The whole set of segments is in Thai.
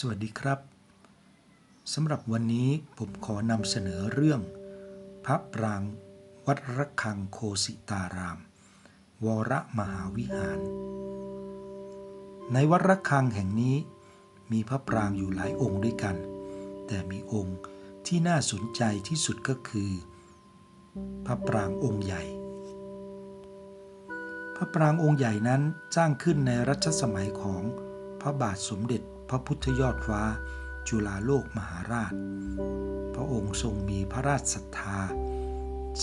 สวัสดีครับสำหรับวันนี้ผมขอนำเสนอเรื่อง พระปรางวัดระฆังโคสิตาราม วรมหาวิหาร ในวัดระฆังแห่งนี้ มีพระปรางอยู่หลายองค์ด้วยกัน แต่มีองค์ที่น่าสนใจที่สุดก็คือ พระปรางองค์ใหญ่ พระปรางองค์ใหญ่นั้นสร้างขึ้นในรัชสมัยของพระบาทสมเด็จ พระพุทธยอดฟ้า จุฬาโลกมหาราช พระองค์ทรงมีพระราชศรัทธา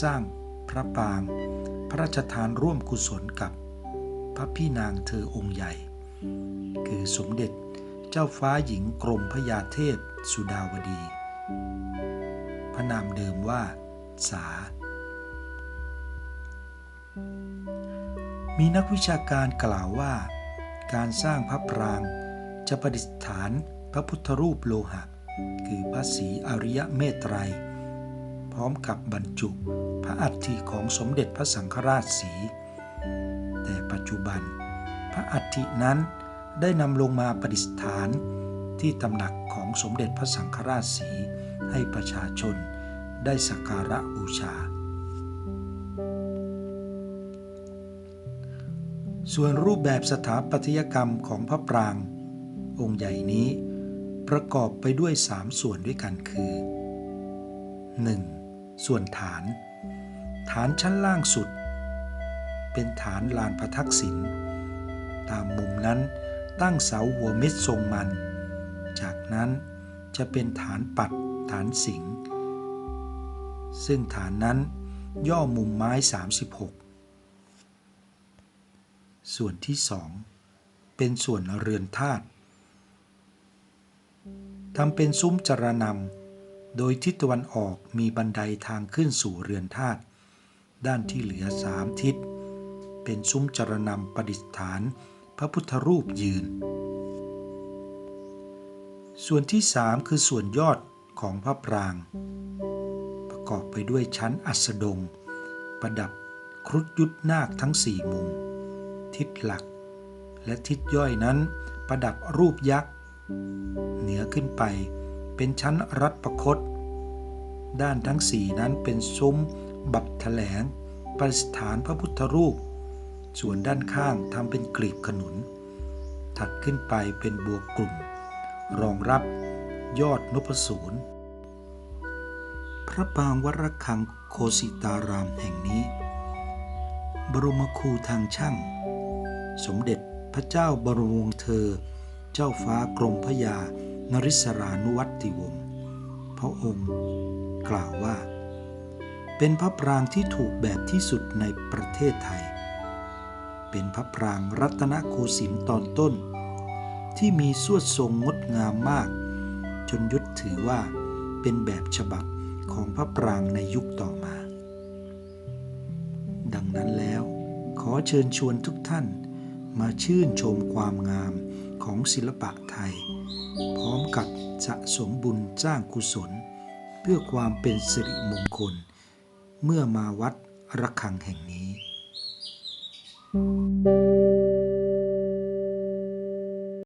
สร้างพระปราง พระราชทานร่วมกุศลกับพระพี่นางเธอองค์ใหญ่ คือสมเด็จเจ้าฟ้าหญิงกรมพยาเทพสุดาวดี พระนามเดิมว่า สา มีนักวิชาการกล่าวว่า การสร้างพระปราง จะประดิษฐานพระพุทธรูปโลหะ คือพระศรีอริยเมตไตร พร้อมกับบรรจุพระอัฐิของสมเด็จพระสังฆราชสี แต่ปัจจุบัน พระอัฐินั้นได้นำลงมาประดิษฐานที่ตำหนักของสมเด็จพระสังฆราชสีให้ประชาชนได้สักการะบูชา ส่วนรูปแบบสถาปัตยกรรมของพระปราง องค์ใหญ่นี้ ประกอบไปด้วยสามส่วนด้วยกันคือ 1. ส่วนฐาน ฐานชั้นล่างสุด เป็นฐานลานพระทักษิณตามมุมนั้นตั้งเสาหัวเม็ดทรงมัน จากนั้นจะเป็นฐานปัดฐานสิงห์ซึ่งฐานนั้นย่อมุมไม้ 36 ส่วนที่สองเป็นส่วนเรือนธาตุ ทำเป็นซุ้มจรนำโดยทิศตะวันออกมีบันไดทางขึ้นสู่เรือนธาตุด้านที่เหลือสามทิศ เป็นซุ้มจรนำประดิษฐาน พระพุทธรูปยืน ส่วนที่สามคือส่วนยอดของพระปราง ประกอบไปด้วยชั้นอัสดง ประดับครุฑยุทธนาคทั้งสี่มุม ทิศหลัก และทิศย่อยนั้นประดับรูปยักษ์ เหนือขึ้นไปเป็นชั้นรัตประคต ด้านทั้งสี่นั้นเป็นซุ้ม บัตรแถลง ประดิฐานพระพุทธรูป ส่วนด้านข้างทำเป็นกลีบขนุน ถัดขึ้นไปเป็นบัวกลุ่ม รองรับยอดนพสูรพระปางวัดระฆังโคสิตารามแห่งนี้ บรมครูทางช่าง สมเด็จพระเจ้าบรมวงศ์เธอ เจ้าฟ้ากรมพระยานริศรานุวัติวงศ์พระองค์ กล่าวว่า เป็นพระปรางที่ถูกแบบที่สุดในประเทศไทย เป็นพระปรางรัตนโกสินทร์ตอนต้น ที่มีสวดทรงงดงามมาก จนยุทธถือว่าเป็นแบบฉบับของพระปรางในยุคต่อมา ดังนั้นแล้ว ขอเชิญชวนทุกท่านมาชื่นชมความงาม ของศิลปะไทย พร้อมกับสะสมบุญสร้างกุศล เพื่อความเป็นสิริมงคล เมื่อมาวัดระฆังแห่งนี้ thank you